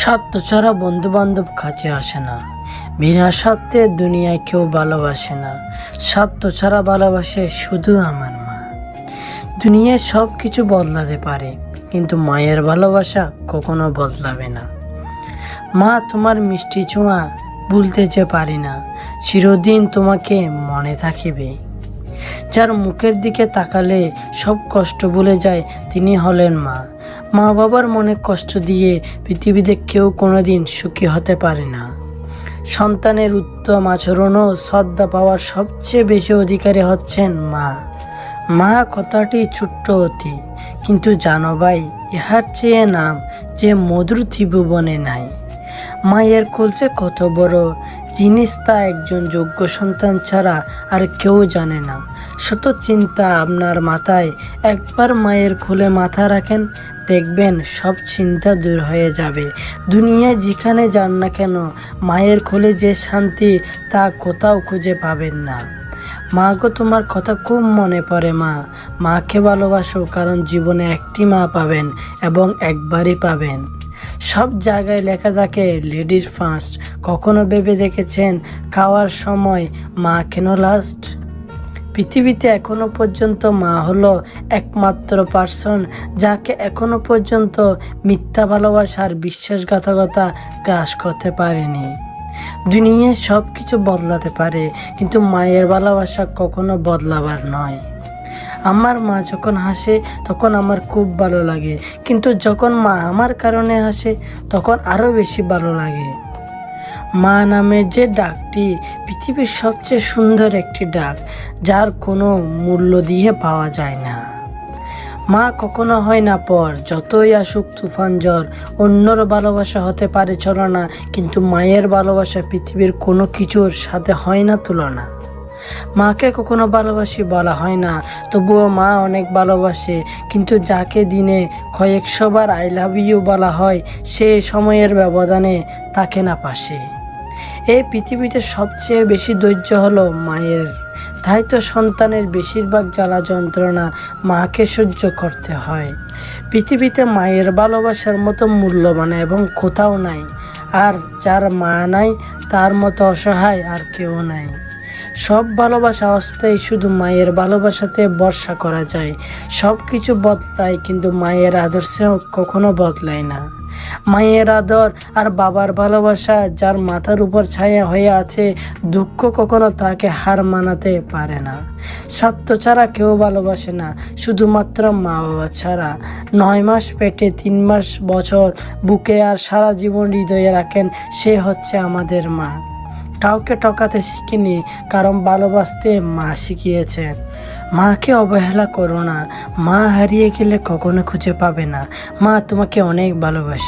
স্বার্থ ছাড়া বন্ধু বান্ধব কাছে আসে না। বিনা স্বার্থে দুনিয়ায় কেউ ভালোবাসে না। স্বার্থ ছাড়া ভালোবাসে শুধু আমার মা। দুনিয়ায় সব কিছু বদলাতে পারে, কিন্তু মায়ের ভালোবাসা কখনো বদলাবে না। মা তোমার মিষ্টি ছোঁয়া ভুলতে যে পারি না, চিরদিন তোমাকে মনে থাকিবে। যার মুখের দিকে তাকালে সব কষ্ট ভুলে যায়, তিনি হলেন মা। মা বাবার মনে কষ্ট দিয়ে পৃথিবীতে কেউ কোনোদিন সুখী হতে পারে না। সন্তানের উত্তম আচরণ ও শ্রদ্ধা পাওয়ার সবচেয়ে বেশি অধিকারী হচ্ছেন মা। মা কথাটি ছোট্ট অতি, কিন্তু জানো ভাই, ইহার চেয়ে নাম যে মধুর ত্রিভুবনে নাই। মায়ের কোলছে কত বড়, জিনিস তা একজন যোগ্য সন্তান ছাড়া আর কেউ জানে না। শত চিন্তা আপনার মাথায়। একবার মায়ের কোলে মাথা রাখেন, দেখবেন সব চিন্তা দূর হয়ে যাবে। দুনিয়ায় যেখানে যান না কেন, মায়ের কোলে যে শান্তি, তা কোথাও খুঁজে পাবেন না। মা গো, তোমার কথা খুব মনে পড়ে মা। মাকে ভালোবাসো কারণ জীবনে একটি মা পাবেন এবং একবারই পাবেন। সব জায়গায় লেখা থাকে লেডিস ফার্স্ট কখনো ভেবে দেখেছেন খাওয়ার সময় মা কেন লাস্ট পৃথিবীতে এখনও পর্যন্ত মা হলো একমাত্র পার্সন যাকে এখনও পর্যন্ত মিথ্যা ভালোবাসার বিশ্বাসঘাতকতা গ্রাস করতে পারেনি। দুনিয়ায় সব কিছু বদলাতে পারে, কিন্তু মায়ের ভালোবাসা কখনো বদলাবার নয়। আমার মা যখন হাসে, তখন আমার খুব ভালো লাগে, কিন্তু যখন মা আমার কারণে হাসে, তখন আরও বেশি ভালো লাগে। মা নামে যে ডাকটি পৃথিবীর সবচেয়ে সুন্দর একটি ডাক, যার কোনো মূল্য দিয়ে পাওয়া যায় না। মা কখনো হয় না পর, যতই আসুক তুফান জ্বর অন্যর ভালোবাসা হতে পারে ছলনা, কিন্তু মায়ের ভালোবাসা পৃথিবীর কোনো কিছুর সাথে হয় না তুলনা। মাকে কখনো ভালোবাসি বলা হয় না, তবুও মা অনেক ভালোবাসে, কিন্তু যাকে দিনে কয়েকশো বার আই লাভ ইউ বলা হয়, সে সময়ের ব্যবধানে তাকে না পাশে এই পৃথিবীতে সবচেয়ে বেশি ধৈর্য হলো মায়ের। তাই তো সন্তানের বেশিরভাগ জ্বালা যন্ত্রণা মাকে সহ্য করতে হয়। পৃথিবীতে মায়ের ভালোবাসার মতো মূল্যবান এবং কোথাও নাই। আর যার মা নাই, তার মতো অসহায় আর কেউ নাই। সব ভালোবাসা অস্থায়ী, শুধু মায়ের ভালোবাসাতে ভরসা করা যায়। সব কিছু বদলায়, কিন্তু মায়ের আদর্শ কখনো বদলায় না। মায়ের আদর আর বাবার ভালোবাসা যার মাথার উপর ছায়া হয়ে আছে, দুঃখ কখনো তাকে হার মানাতে পারে না। স্বার্থ ছাড়া কেউ ভালোবাসে না, শুধুমাত্র মা বাবা ছাড়া। নয় মাস পেটে, তিন মাস বছর বুকে আর সারা জীবন হৃদয়ে রাখেন, সে হচ্ছে আমাদের মা। কাউকে টকাতে শিখিনি, কারণ ভালোবাসতে মা শিখিয়েছেন। মাকে অবহেলা করো না। মা হারিয়ে গেলে কখনো খুঁজে পাবে না। মা তোমাকে অনেক ভালোবাসি।